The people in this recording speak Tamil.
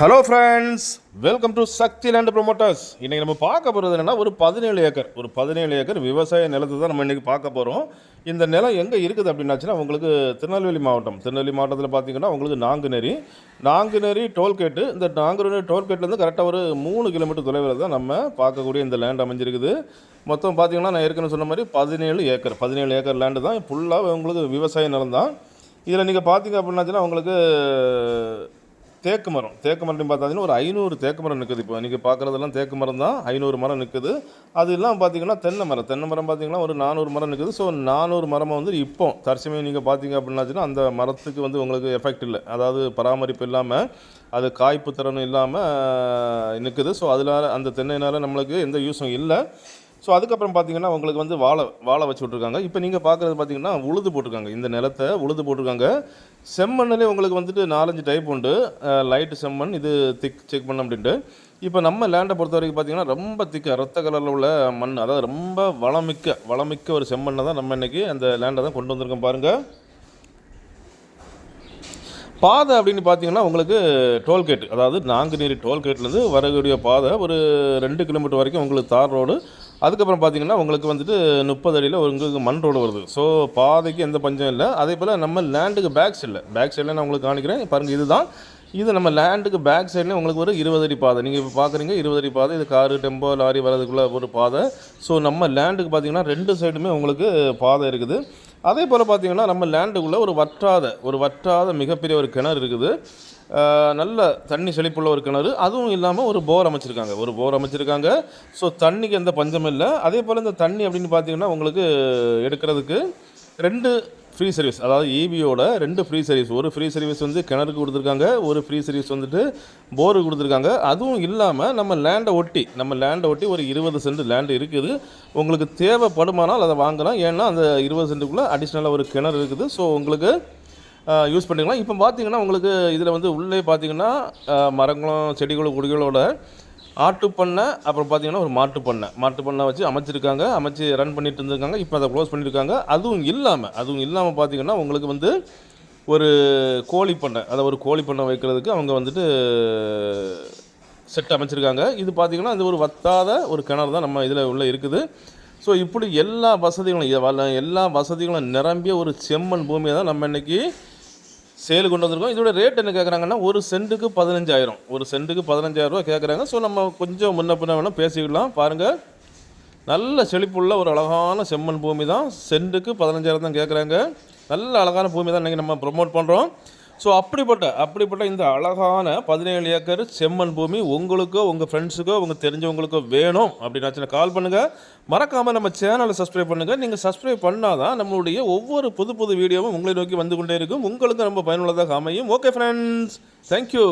Hello friends welcome to Sakthi land promoters இன்றைக்கி நம்ம பார்க்க போகிறது என்னென்னா ஒரு பதினேழு ஏக்கர். ஒரு பதினேழு ஏக்கர் விவசாய நிலத்தை தான் நம்ம இன்றைக்கி பார்க்க போகிறோம் இந்த நிலம் எங்கே இருக்குது அப்படின்னாச்சுன்னா உங்களுக்கு திருநெல்வேலி மாவட்டம். திருநெல்வேலி மாவட்டத்தில் பார்த்தீங்கன்னா உங்களுக்கு நாங்குநேரி. நாங்குநேரி டோல்கேட்டு. இந்த நாங்குநேரி டோல்கேட்லேருந்து கரெக்டாக ஒரு மூணு கிலோமீட்டர் தொலைவில் தான் நம்ம பார்க்கக்கூடிய இந்த லேண்ட் அமைஞ்சிருக்குது. மொத்தம் பார்த்தீங்கன்னா நான் ஏற்கனவே சொன்ன மாதிரி பதினேழு ஏக்கர். பதினேழு ஏக்கர் லேண்டு தான் ஃபுல்லாக உங்களுக்கு விவசாய நிலம் தான். இதில் நீங்கள் பார்த்தீங்க அப்படின்னாச்சுன்னா உங்களுக்கு தேக்கு மரம். தேக்கு மரம் பார்த்தீங்கன்னா ஒரு ஐநூறு தேக்கு மரம் நிற்குது இப்போ நீங்கள் பார்க்குறதெல்லாம் தேக்கு மரம் தான். ஐநூறு மரம் நிற்குது அது இல்லாமல் பார்த்தீங்கன்னா தென்னை மரம். தென்னை மரம் பார்த்தீங்கன்னா ஒரு நானூறு மரம் நிற்குது ஸோ நானூறு மரம் வந்து இப்போ தற்சமயம் நீங்கள் பார்த்தீங்க அப்படின்னாச்சுன்னா அந்த மரத்துக்கு வந்து உங்களுக்கு எஃபெக்ட் இல்லை. அதாவது பராமரிப்பு இல்லாமல் அது காய்ப்பு திறனும் இல்லாமல் நிற்குது ஸோ அதனால் அந்த தென்னையினால் நம்மளுக்கு எந்த யூஸும் இல்லை. ஸோ அதுக்கப்புறம் பார்த்தீங்கன்னா உங்களுக்கு வந்து வாழை வாழை வச்சு விட்ருக்காங்க இப்போ நீங்கள் பார்க்குறது பார்த்தீங்கன்னா உழுது போட்டிருக்காங்க. இந்த நிலத்தை உழுது போட்டிருக்காங்க. செம்மண்ணிலே உங்களுக்கு வந்துட்டு நாலஞ்சு டைப் உண்டு. லைட்டு செம்மண் இது திக் செக் பண்ண அப்படின்ட்டு. இப்போ நம்ம லேண்டை பொறுத்த வரைக்கும் பார்த்தீங்கன்னா ரொம்ப திக்க ரத்த கலரில் உள்ள மண் அதாவது ரொம்ப வளமிக்க வளமிக்க ஒரு செம்மண்ணை தான் நம்ம இன்றைக்கி அந்த லேண்டை தான் கொண்டு வந்திருக்கோம் பாருங்கள் பாதை அப்படின்னு பார்த்தீங்கன்னா உங்களுக்கு டோல்கேட் அதாவது நாங்குநேரி டோல்கேட்லேருந்து வரக்கூடிய பாதை ஒரு ரெண்டு கிலோமீட்டர் வரைக்கும் உங்களுக்கு தார் ரோடு அதுக்கப்புறம் பார்த்தீங்கன்னா உங்களுக்கு வந்துட்டு முப்பது அடியில் உங்களுக்கு மண் ரோடு வருது. ஸோ பாதைக்கு எந்த பஞ்சம் இல்லை. அதே போல் நம்ம லேண்டுக்கு பேக் சைடில் பேக் சைடில் நான் உங்களுக்கு காணிக்கிறேன் பாருங்கள் இதுதான். இது நம்ம லேண்டுக்கு பேக் சைடில் உங்களுக்கு ஒரு இருபது அடி பாதை. நீங்கள் இப்போ பார்க்குறீங்க இருபது அடி பாதை. இது காரு டெம்போ லாரி வரதுக்குள்ள ஒரு பாதை. ஸோ நம்ம லேண்டுக்கு பார்த்தீங்கன்னா ரெண்டு சைடுமே உங்களுக்கு பாதை இருக்குது. அதே போல் பார்த்தீங்கன்னா நம்ம லேண்டுக்குள்ளே ஒரு வற்றாத ஒரு வற்றாத மிகப்பெரிய ஒரு கிணறு இருக்குது. நல்ல தண்ணி செழிப்புள்ள ஒரு கிணறு. அதுவும் இல்லாமல் ஒரு போர் அமைச்சிருக்காங்க. ஒரு போர் அமைச்சிருக்காங்க. ஸோ தண்ணிக்கு எந்த பஞ்சமும் இல்லை. அதே போல் இந்த தண்ணி அப்படின்னு பார்த்தீங்கன்னா உங்களுக்கு எடுக்கிறதுக்கு ரெண்டு ஃப்ரீ சர்வீஸ் அதாவது ஈபியோட ரெண்டு ஃப்ரீ சர்வீஸ் ஒரு ஃப்ரீ சர்வீஸ் வந்து கிணறுக்கு கொடுத்துருக்காங்க. ஒரு ஃப்ரீ சர்வீஸ் வந்துட்டு போருக்கு கொடுத்துருக்காங்க. அதுவும் இல்லாமல் நம்ம லேண்டை ஒட்டி நம்ம லேண்டை ஒட்டி ஒரு இருபது சென்ட் லேண்டு இருக்குது. உங்களுக்கு தேவைப்படுமானால் அதை வாங்கலாம். ஏன்னா அந்த இருபது சென்ட்டுக்குள்ளே அடிஷ்னலாக ஒரு கிணறு இருக்குது. ஸோ உங்களுக்கு யூஸ் பண்ணிக்கலாம். இப்போ பார்த்தீங்கன்னா உங்களுக்கு இதில் வந்து உள்ளே பார்த்தீங்கன்னா மரங்களும் செடிகளும் கொடிகளோட ஆட்டு பண்ணை அப்புறம் பார்த்தீங்கன்னா ஒரு மாட்டு பண்ணை மாட்டு பண்ணை வச்சு அமைச்சிருக்காங்க. அமைச்சு ரன் பண்ணிட்டு இருந்திருக்காங்க. இப்போ அதை க்ளோஸ் பண்ணியிருக்காங்க அதுவும் இல்லாமல் அதுவும் இல்லாமல் பார்த்தீங்கன்னா உங்களுக்கு வந்து ஒரு கோழி பண்ணை அதை ஒரு கோழி பண்ணை வைக்கிறதுக்கு அவங்க வந்துட்டு செட் அமைச்சிருக்காங்க. இது பார்த்திங்கன்னா இது ஒரு வத்தாத ஒரு கிணறு தான் நம்ம இதில் உள்ளே இருக்குது. ஸோ இப்படி எல்லா வசதிகளும் எல்லா வசதிகளும் நிரம்பிய ஒரு செம்மண் பூமியை தான் நம்ம இன்றைக்கி சேல் கொண்டு வந்திருக்கோம். இதோட ரேட் என்ன கேட்குறாங்கன்னா ஒரு சென்ட்டுக்கு பதினஞ்சாயிரம். ஒரு சென்ட்டுக்கு பதினஞ்சாயிரம் ரூபா கேட்குறாங்க ஸோ நம்ம கொஞ்சம் முன்ன பின்ன வேணால் பேசிக்கலாம். பாருங்கள் நல்ல செழிப்புள்ள ஒரு அழகான செம்மண் பூமி தான். சென்ட்டுக்கு பதினஞ்சாயிரம் தான் கேட்குறாங்க நல்ல அழகான பூமி தான் இன்றைக்கி நம்ம ப்ரொமோட் பண்ணுறோம் ஸோ அப்படிப்பட்ட அப்படிப்பட்ட இந்த அழகான பதினேழு ஏக்கர் செம்மண் பூமி உங்களுக்கோ உங்கள் ஃப்ரெண்ட்ஸுக்கோ உங்கள் தெரிஞ்சவங்களுக்கோ வேணும் அப்படின்னாச்சுன்னா கால் பண்ணுங்கள் மறக்காமல் நம்ம சேனலை சப்ஸ்கிரைப் பண்ணுங்கள் நீங்கள் சப்ஸ்கிரைப் பண்ணால் தான் நம்மளுடைய ஒவ்வொரு புது புது வீடியோவும் உங்களை நோக்கி வந்து கொண்டே இருக்கும். உங்களுக்கு ரொம்ப பயனுள்ளதாக அமையும். Okay friends thank you